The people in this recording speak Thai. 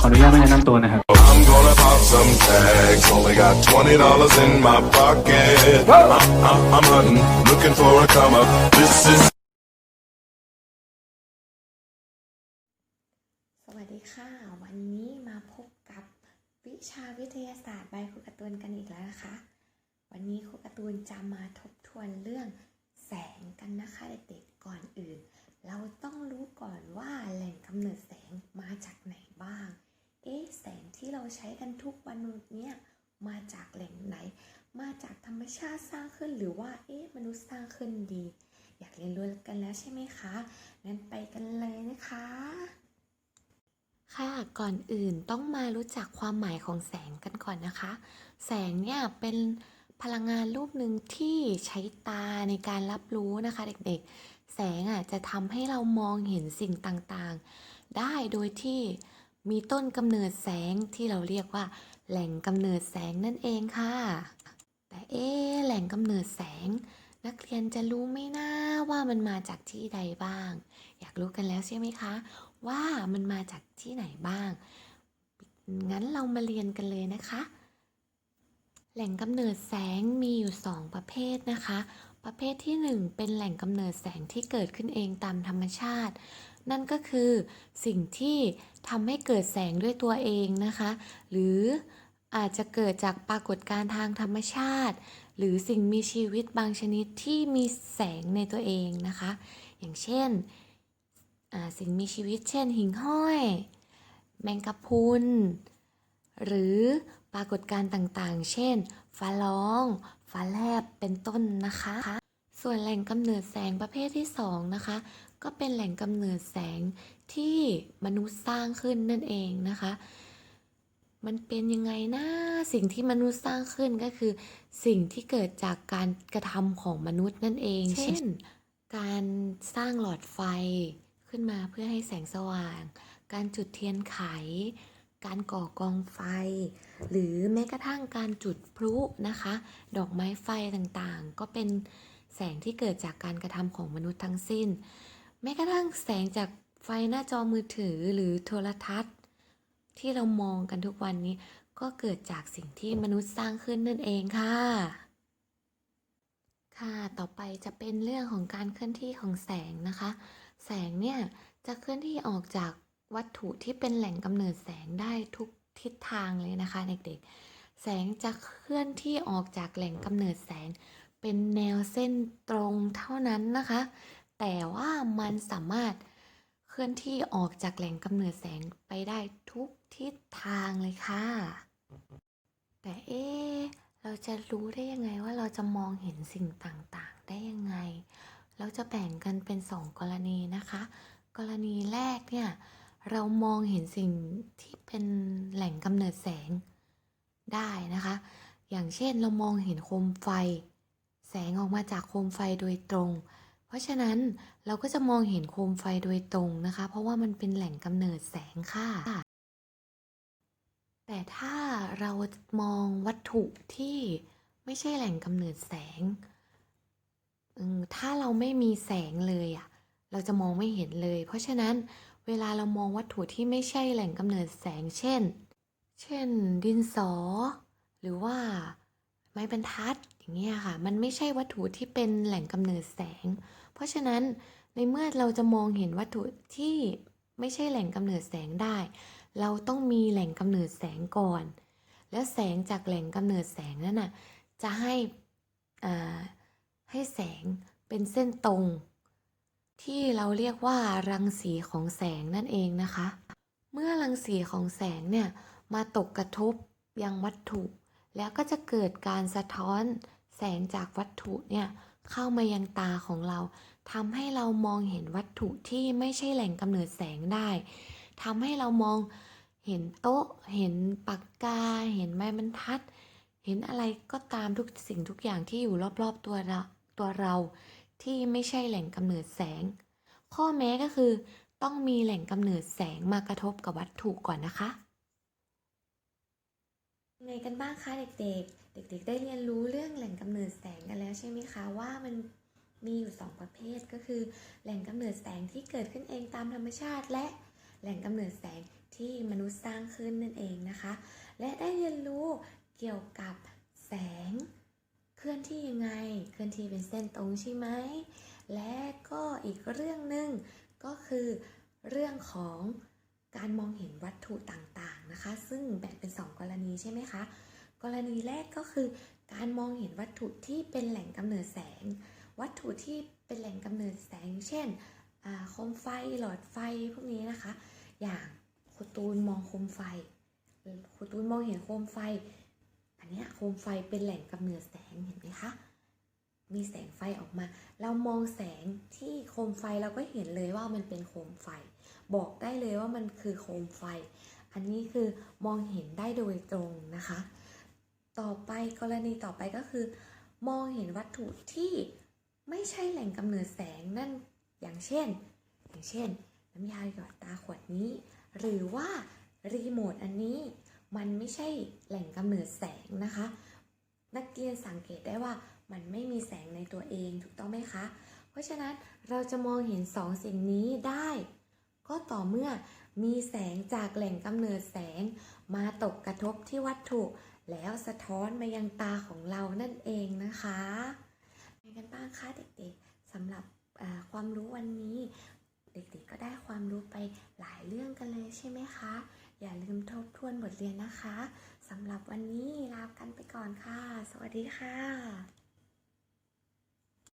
ขออนุญาตไม่แนะนำตัวนะครับ I'm gonna pop some tags. Only got twenty dollars in my pocket. I'm, I'm, I'm hunting, looking for a come up. This is สวัสดีค่ะ วันนี้มาพบกับวิชาวิทยาศาสตร์ใบครูการ์ตูนกันอีกแล้วนะคะ วันนี้ครูการ์ตูนจะมาทบทวนเรื่องแสงกันนะคะเด็กๆก่อนอื่น เราต้องรู้ก่อนว่าแหล่งกำเนิดแสงมาจากไหนบ้าง เอ๊ะแสงที่เราใช้กันทุกวันเนี่ยมาจากแหล่งไหน มาจากธรรมชาติสร้างขึ้นหรือว่าเอ๊ะมนุษย์สร้างขึ้นดี อยากเรียนรู้กันแล้วใช่ไหมคะงั้นไปกันเลยนะคะ ค่ะก่อนอื่นต้องมารู้จักความหมายของแสงกันก่อนนะคะ แสงเนี่ยเป็นพลังงานรูปหนึ่งที่ใช้ตาในการรับรู้นะคะเด็กๆ แสงอะจะทำให้เรามองเห็นสิ่งต่างๆ ได้โดยที่มีต้นกำเนิดแสงที่เราเรียกว่า แหล่งกำเนิดแสงนั่นเองค่ะ แต่เอ๊แหล่งกำเนิดแสง นักเรียนจะรู้ไหมนะว่ามันมาจากที่ใดบ้าง อยากรู้กันแล้วใช่ไหมคะ ว่ามันมาจากที่ไหนบ้าง งั้นเรามาเรียนกันเลยนะคะ แหล่งกำเนิดแสงมีอยู่ 2 ประเภทนะคะ ประเภทที่ 1 เป็นแหล่งกำเนิดแสงที่เกิดขึ้นเองตามธรรมชาติ นั่นก็คือสิ่งที่ทำให้เกิดแสงด้วยตัวเองนะคะ หรือ อาจจะเกิดจากปรากฏการณ์ทางธรรมชาติ หรือสิ่งมีชีวิตบางชนิดที่มีแสงในตัวเองนะคะ อย่างเช่นสิ่งมีชีวิตเช่น หิ่งห้อย แมงกะพรุนหรือปรากฏการณ์ต่างๆ เช่นฟ้าร้องฟ้าแลบเป็นต้นนะคะ ส่วนแหล่งกำเนิดแสงประเภทที่สองนะคะ ก็เป็นแหล่งกำเนิดแสงที่มนุษย์สร้างขึ้นนั่นเองนะคะ มันเป็นยังไงนะสิ่งที่มนุษย์สร้างขึ้นก็คือ สิ่งที่เกิดจากการกระทำของมนุษย์นั่นเอง เช่น การสร้างหลอดไฟขึ้นมาเพื่อให้แสงสว่าง การจุดเทียนไข การก่อกองไฟ หรือแม้กระทั่งการจุดพลุนะคะ ดอกไม้ไฟต่างๆ ก็เป็นแสงที่เกิดจากการกระทำของมนุษย์ทั้งสิ้น แม้กระทั่งแสงจากไฟหน้าจอมือถือหรือโทรทัศน์ ที่เรามองกันทุกวันนี้ ก็เกิดจากสิ่งที่มนุษย์สร้างขึ้นนั่นเองค่ะ ค่ะ ต่อไปจะเป็นเรื่องของการเคลื่อนที่ของแสงนะคะ แสงเนี่ยจะเคลื่อนที่ออกจากวัตถุที่เป็นแหล่งกำเนิดแสงได้ทุกทิศทางเลยนะคะเด็กๆ แสงจะเคลื่อนที่ออกจากแหล่งกำเนิดแสง เป็นแนวเส้นตรงเท่านั้นนะคะ แต่ว่ามันสามารถเคลื่อนที่ออกจากแหล่งกำเนิดแสงไปได้ทุก ทิศทางเลยค่ะ แต่เอ๊เราจะรู้ได้ยังไงว่าเราจะมองเห็นสิ่งต่างๆ ได้ยังไง เราจะแบ่งกันเป็นสองกรณีนะคะ กรณีแรกเนี่ยเรามองเห็นสิ่งที่เป็นแหล่งกำเนิดแสงได้นะคะ อย่างเช่นเรามองเห็นโคมไฟ แสงออกมาจากโคมไฟโดยตรง เพราะฉะนั้นเราก็จะมองเห็นโคมไฟโดยตรงนะคะ เพราะว่ามันเป็นแหล่งกำเนิดแสงค่ะ แต่ถ้าเรามองวัตถุที่ไม่ใช่แหล่งกำเนิดแสง ถ้าเราไม่มีแสงเลยอะเราจะมองไม่เห็นเลย เพราะฉะนั้นเวลาเรามองวัตถุที่ไม่ใช่แหล่งกำเนิดแสง เช่น เช่น ดินสอ หรือว่าไม้บรรทัดอย่างเงี้ยค่ะ มันไม่ใช่วัตถุที่เป็นแหล่งกำเนิดแสง เพราะฉะนั้นในเมื่อเราจะมองเห็นวัตถุที่ไม่ใช่แหล่งกำเนิดแสงได้ เราต้องมีแหล่งกำเนิดแสงก่อน แล้วแสงจากแหล่งกำเนิดแสงนั้นน่ะจะให้ให้แสงเป็นเส้นตรง ที่เราเรียกว่ารังสีของแสงนั่นเองนะคะ เมื่อรังสีของแสงเนี่ยมาตกกระทบยังวัตถุ แล้วก็จะเกิดการสะท้อนแสงจากวัตถุเนี่ยเข้ามายังตาของเราทำให้เรามองเห็นวัตถุที่ไม่ใช่แหล่งกำเนิดแสงได้ทำให้เรามอง เห็นโต๊ะ เห็นปากกา เห็นไม้บรรทัด เห็นอะไรก็ตามทุกสิ่งทุกอย่างที่อยู่รอบๆตัวเราตัวเรา ที่ไม่ใช่แหล่งกำเนิดแสง ข้อแม้ก็คือต้องมีแหล่งกำเนิดแสงมากระทบกับวัตถุก่อนนะคะไงกันบ้างคะเด็กๆ เด็ก ๆ ได้เรียนรู้เรื่องแหล่งกำเนิดแสงกันแล้วใช่ไหมคะว่ามันมีอยู่สองประเภทก็คือ แหล่งกำเนิดแสงที่เกิดขึ้นเองตามธรรมชาติ และแหล่งกำเนิดแสง ที่มนุษย์สร้างขึ้นนั่นเองนะคะ และได้เรียนรู้เกี่ยวกับแสงเคลื่อนที่ยังไง เคลื่อนที่เป็นเส้นตรงใช่ไหม และก็อีกเรื่องหนึ่งก็คือเรื่องของการมองเห็นวัตถุต่างๆนะคะ ซึ่งแบ่งเป็น 2 กรณีใช่ไหมคะ กรณีแรกก็คือ การมองเห็นวัตถุที่เป็นแหล่งกำเนิดแสง วัตถุที่เป็นแหล่งกำเนิดแสง เช่นโคมไฟหลอดไฟพวกนี้นะคะ อย่าง ครูตูนมองโคมไฟครูตูนมองเห็นโคมไฟ อันนี้โคมไฟเป็นแหล่งกำเนิดแสงเห็นไหมคะ มีแสงไฟออกมา เรามองแสงที่โคมไฟเราก็เห็นเลยว่ามันเป็นโคมไฟ บอกได้เลยว่ามันคือโคมไฟ อันนี้คือมองเห็นได้โดยตรงนะคะ ต่อไปกรณีต่อไปก็คือ มองเห็นวัตถุที่ไม่ใช่แหล่งกำเนิดแสงนั่นอย่างเช่น อย่างเช่น น้ำยาหยอดตาขวดนี้ หรือว่ารีโมทอันนี้มันไม่ใช่แหล่งกำเนิดแสงนะคะ นักเรียนสังเกตได้ว่ามันไม่มีแสงในตัวเองถูกต้องไหมคะ เพราะฉะนั้นเราจะมองเห็นสองสิ่งนี้ได้ ก็ต่อเมื่อมีแสงจากแหล่งกำเนิดแสง มาตกกระทบที่วัตถุ แล้วสะท้อนมายังตาของเรานั่นเองนะคะเป็นกันบ้างคะเด็กๆสำหรับความรู้วันนี้ รู้ไปหลายเรื่องกันเลยใช่ไหมคะ อย่าลืมทบทวนบทเรียนนะคะสำหรับวันนี้ลากันไปก่อนค่ะ สวัสดีค่ะ